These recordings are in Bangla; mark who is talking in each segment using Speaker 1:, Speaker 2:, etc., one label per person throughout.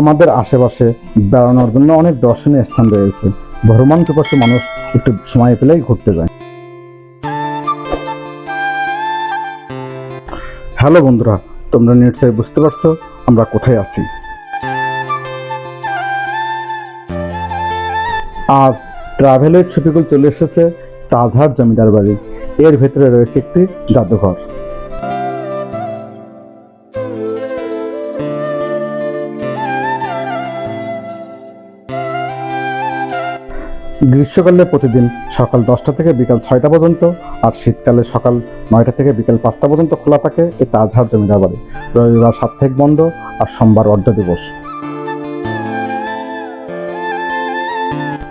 Speaker 1: আমাদের আশেপাশে বেড়ানোর জন্য অনেক দর্শনীয় স্থান রয়েছে। ভ্রমণ পিপাসু মানুষ একটু সময় পেলেই ঘুরতে যায়। হ্যালো বন্ধুরা, তোমরা নিশ্চয়ই বুঝতে পারছ আমরা কোথায় আছি। আজ ট্রাভেলের ছবিগুলো চলে এসেছে তাজহার জমিদার বাড়ি। এর ভেতরে রয়েছে একটি জাদুঘর। গ্রীষ্মকালে প্রতিদিন সকাল দশটা থেকে বিকাল ছয়টা পর্যন্ত আর শীতকালে সকাল নয়টা থেকে বিকাল পাঁচটা পর্যন্ত খোলা থাকে এই তাজহার জমিদার বাড়ি। রবিবার সাপ্তাহিক বন্ধ আর সোমবার অর্ধ দিবস।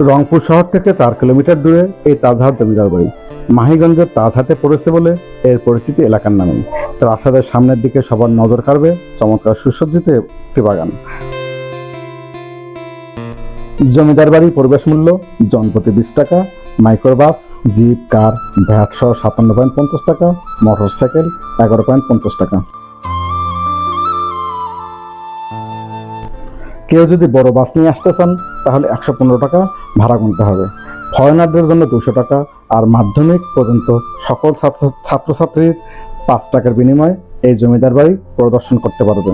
Speaker 1: রংপুর শহর থেকে চার কিলোমিটার দূরে এই তাজহার জমিদার বাড়ি। মাহিগঞ্জের তাজহাটে পড়েছে বলে এর পরিচিতি এলাকার নামে। প্রাসাদের সামনের দিকে সবার নজর কাড়বে চমৎকার সুসজ্জিত একটি বাগান। জমিদার বাড়ি, পরিবেশ মূল্য জনপ্রতি বিশ টাকা মাইক্রোবাস জিপ, কার, ভ্যাট সহ সাতান্ন পয়েন্ট পঞ্চাশ টাকা মোটরসাইকেল এগারো পয়েন্ট পঞ্চাশ টাকা। কেউ যদি বড় বাস নিয়ে আসতে চান, তাহলে একশো পনেরো টাকা ভাড়া গুনতে হবে। ফরেনারদের জন্য দুশো টাকা, আর মাধ্যমিক পর্যন্ত সকল ছাত্র ছাত্রছাত্রীর পাঁচ টাকার বিনিময়ে এই জমিদার বাড়ি পরিদর্শন করতে পারবে।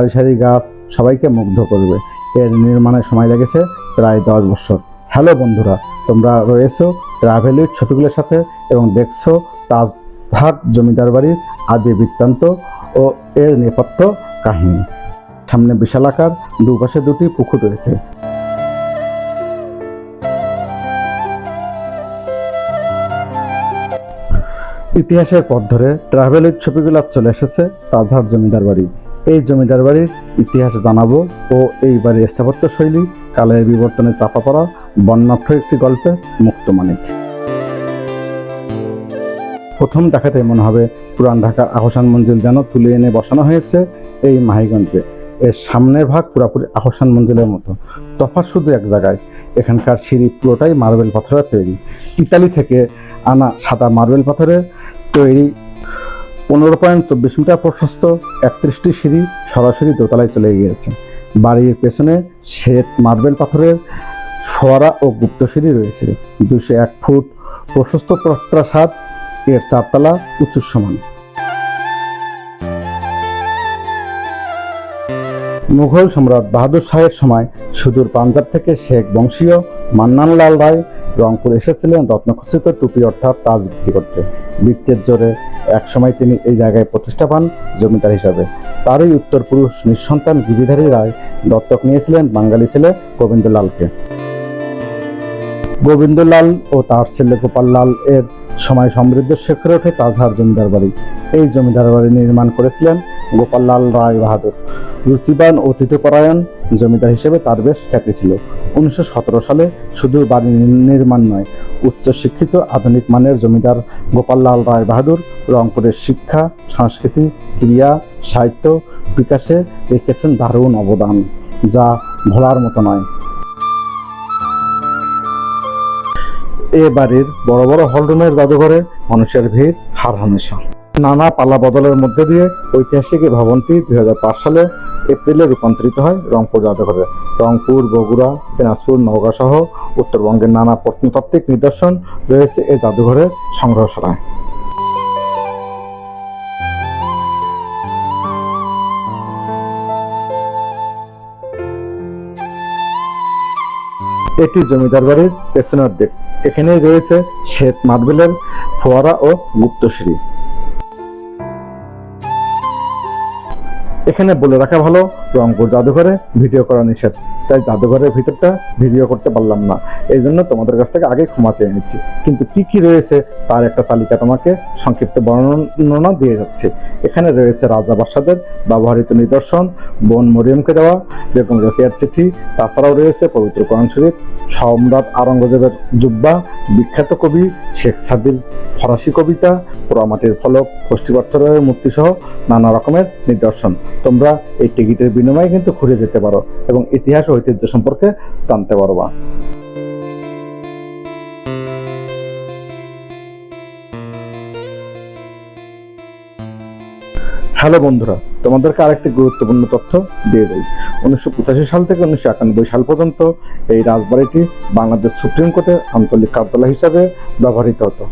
Speaker 1: সারি সারি গাছ সবাইকে মুগ্ধ করবে। এর নির্মাণে সময় লেগেছে প্রায় দশ বছর। হ্যালো বন্ধুরা, তোমরা রয়েছো ট্রাভেলের ছবিগুলোর সাথে এবং দেখছ তাজহাট জমিদার বাড়ির আদি বৃত্তান্ত ও এর নেপথ্য কাহিনী। সামনে বিশাল আকার, দুপাশে দুটি পুকুর রয়েছে। ইতিহাসের পথ ধরে ট্রাভেলের ছবিগুলো চলে এসেছে তাজহাট জমিদার বাড়ি। এই জমিদার বাড়ির ইতিহাস জানাব ও এই বাড়ির স্থাপত্য শৈলী, কালের বিবর্তনে চাপা পড়া, বর্ণাঢ্য একটি গল্পে মুক্তমানিক প্রথম দেখাতে মনে হবে, পুরান ঢাকার আহসান মঞ্জিল যেন তুলে এনে বসানো হয়েছে এই মাহিগঞ্জে। এর সামনের ভাগ পুরাপুরি আহসান মঞ্জিলের মতো। তফাৎ শুধু এক জায়গায়। এখানকার সিঁড়ি পুরোটাই মার্বেল পাথরের তৈরি। ইতালি থেকে আনা সাদা মার্বেল পাথরের তৈরি পনেরো পয়েন্ট চব্বিশ মিটার প্রশস্ত একত্রিশটি সিঁড়ি সরাসরি দোতলায় চলে গিয়েছে। বাড়ির পেছনে শ্বেত মার্বেল পাথরের ফোয়ারা ও গুপ্ত সিঁড়ি রয়েছে। দুশো এক ফুট প্রশস্ত প্রাসাদ এর চারতলা উঁচু সমান। মুঘল সম্রাট বাহাদুর শাহের সময় সুদূর পাঞ্জাব থেকে শেখ বংশীয় মান্নানলাল রায় রংপুর এসেছিলেন রত্নখচিত টুপি অর্থাৎ তাজ বিক্রি করতে। বৃত্তের জোরে একসময় তিনি এই জায়গায় প্রতিষ্ঠা পান জমিদার হিসাবে। তারই উত্তর পুরুষ নিঃসন্তান গিরিধারী রায় দত্তক নিয়েছিলেন বাঙালি ছেলে গোবিন্দলালকে। গোবিন্দলাল ও তার ছেলে গোপাল লাল এর সময় সমৃদ্ধ শেখরে ওঠে তাজহার জমিদার বাড়ি। এই জমিদার বাড়ি নির্মাণ করেছিলেন গোপাল লাল রায় বাহাদুর। রুচিবান অতিথিপরায়ণ জমিদার হিসেবে তার বেশ খ্যাতি ছিল। উনিশশো সতেরো সালে শুধু বাড়ি নির্মাণ নয়, উচ্চশিক্ষিত আধুনিক মানের জমিদার গোপাল লাল রায় বাহাদুর রংপুরের শিক্ষা, সংস্কৃতি, ক্রিয়া, সাহিত্য বিকাশে রেখেছেন দারুণ অবদান, যা ভোলার মতো নয়। বাড়ির বড় বড় হলরুমের জাদুঘরে মানুষের ভিড় হার হামেশা। নানা পালা বদলের মধ্যে দিয়ে ঐতিহাসিক ভবনটি দুই হাজার পাঁচ সালে এপ্রিলে রূপান্তরিত হয় রংপুর জাদুঘরে। রংপুর, বগুড়া, দিনাজপুর, নওগাঁ সহ উত্তরবঙ্গের নানা প্রত্নতাত্ত্বিক নিদর্শন রয়েছে এই জাদুঘরের সংগ্রহশালায়। এটি জমিদার বাড়ির পেছনের দিক। এখানেই রয়েছে শ্বেত মার্বেলের ফোয়ারা ও গুপ্তশ্রী। এখানে বলে রাখা ভালো রংপুর জাদুঘরে ভিডিও করা নিষেধ। তাই জাদুঘরের ভিতরটা ভিডিও করতে পারলাম না। এই জন্য তোমাদের কাছ থেকে আগে ক্ষমা চেয়ে নিচ্ছি। কিন্তু কি কি রয়েছে তার একটা তালিকা তোমাকে সংক্ষিপ্ত বর্ণনা দিয়ে যাচ্ছে। এখানে রয়েছে রাজা বাসাদের ব্যবহৃত নিদর্শন, বোন মরিয়মকে দেওয়া, বেগম রোকেয়ার চিঠি, তাছাড়াও রয়েছে পবিত্র কোরআন শরীফ, সম্রাট আওরঙ্গজেবের জুব্বা, বিখ্যাত কবি শেখ সাদির ফরাসি কবিতা, পোড়ামাটির ফলক ফষ্টি পাথরের মূর্তি সহ নানা রকমের নিদর্শন। তোমরা এই টিকিটের বিনিময়ে কিন্তু ঘুরে যেতে পারো এবং ইতিহাস ঐতিহ্য সম্পর্কে জানতে পারবা। হ্যালো বন্ধুরা, তোমাদেরকে আরেকটি গুরুত্বপূর্ণ তথ্য দিয়ে দেয় উনিশশো পঁচাশি সাল থেকে উনিশশো একানব্বই সাল পর্যন্ত এই রাজবাড়িটি বাংলাদেশ সুপ্রিম কোর্টের আন্তর্জাতিক কার্যালয় হিসাবে ব্যবহৃত হতো।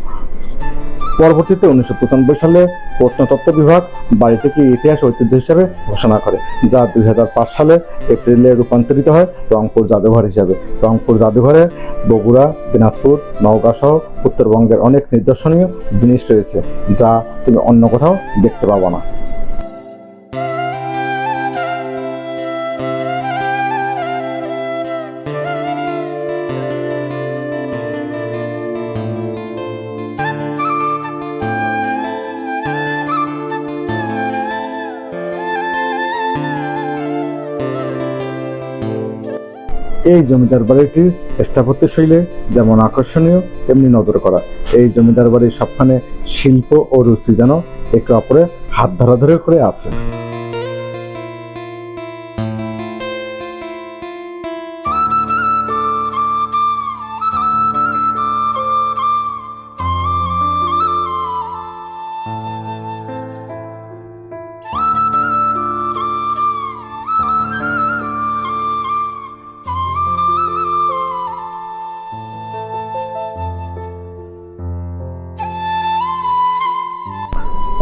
Speaker 1: পরবর্তীতে উনিশশো পঁচানব্বই সালে প্রত্নতত্ত্ব বিভাগ বাড়ি থেকে ইতিহাস ঐতিহ্য হিসাবে ঘোষণা করে, যা দুই হাজার পাঁচ সালে এপ্রিলে রূপান্তরিত হয় রংপুর জাদুঘর হিসাবে। রংপুর জাদুঘরে বগুড়া, দিনাজপুর, নওগাঁ সহ উত্তরবঙ্গের অনেক নিদর্শনীয় জিনিস রয়েছে, যা তুমি অন্য কোথাও দেখতে পাবো না। এই জমিদার বাড়িটির স্থাপত্য শৈলী যেমন আকর্ষণীয়, তেমনি নজর করা। এই জমিদার বাড়ির সবখানে শিল্প ও রুচি যেন একে অপরে হাত ধরাধরি করে আছে।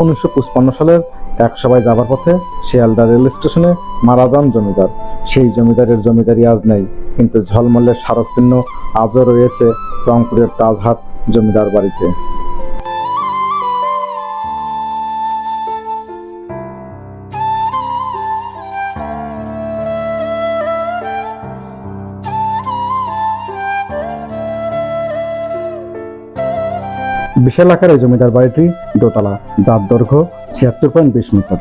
Speaker 1: উনিশশো সালের এক সবাই যাবার পথে শিয়ালদা রেল স্টেশনে মারা যান জমিদার। সেই জমিদারের জমিদারি আজ নেই, কিন্তু ঝলমলের স্মারক চিহ্ন আজও রয়েছে রংপুরের তাজহাট জমিদার বাড়িতে। বিশাল আকারে জমিদার বাড়িটি দোতলা, যার দৈর্ঘ্য ছিয়াত্তর পয়েন্ট বিশ মিটার।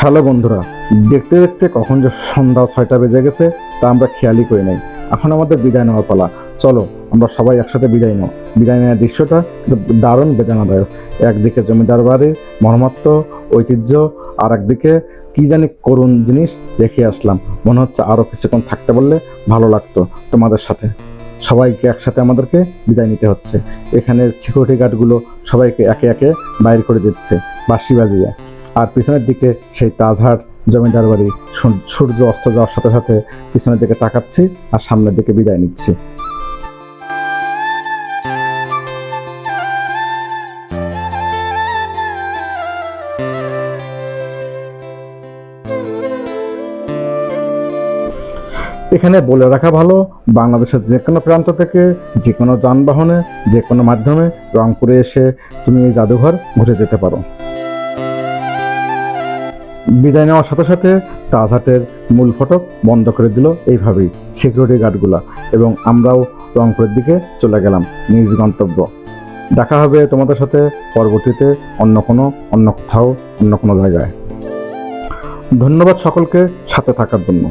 Speaker 1: হ্যালো বন্ধুরা, দেখতে দেখতে কখন যে সন্ধ্যা ছয়টা বেজে গেছে, তা আমরা খেয়ালই করি নাই। এখন আমাদের বিদায় নেওয়ার পালা। চলো, আমরা সবাই একসাথে বিদায় নেব বিদায় নেওয়ার দৃশ্যটা দারুণ বেদনাদায়ক। একদিকে জমিদার বাড়ির মর্মাত্ম, ঐতিহ্য আর একদিকে কি জানি করুণ জিনিস দেখে আসলাম। মনে হচ্ছে আরও কিছুক্ষণ থাকতে বললে ভালো লাগতো তোমাদের সাথে। সবাইকে একসাথে আমাদেরকে বিদায় নিতে হচ্ছে। এখানে সিকিউরিটি গার্ডগুলো সবাইকে একে একে বাইর করে দিচ্ছে, বাঁশি বাজিয়ে। আর পিছনের দিকে সেই তাজহাট জমিদার বাড়ি সূর্য অস্ত যাওয়ার সাথে সাথে পিছনের দিকে তাকাচ্ছি আর সামনের দিকে বিদায় নিচ্ছি। এখানে বলে রাখা ভালো, বাংলাদেশের যে কোনো প্রান্ত থেকে যে কোনো যানবাহনে যে কোনো মাধ্যমে রংপুরে এসে তুমি এই জাদুঘর ঘুরে যেতে পারো। বিদায় নেওয়ার সাথে সাথে তাজহাটের মূল ফটক বন্ধ করে দিল এইভাবেই সিকিউরিটি গার্ডগুলা এবং আমরাও রংপুরের দিকে চলে গেলাম নিজ গন্তব্য। দেখা হবে তোমাদের সাথে পরবর্তীতে অন্য কোনো, অন্য কোথাও, অন্য কোনো জায়গায়। ধন্যবাদ সকলকে সাথে থাকার জন্য।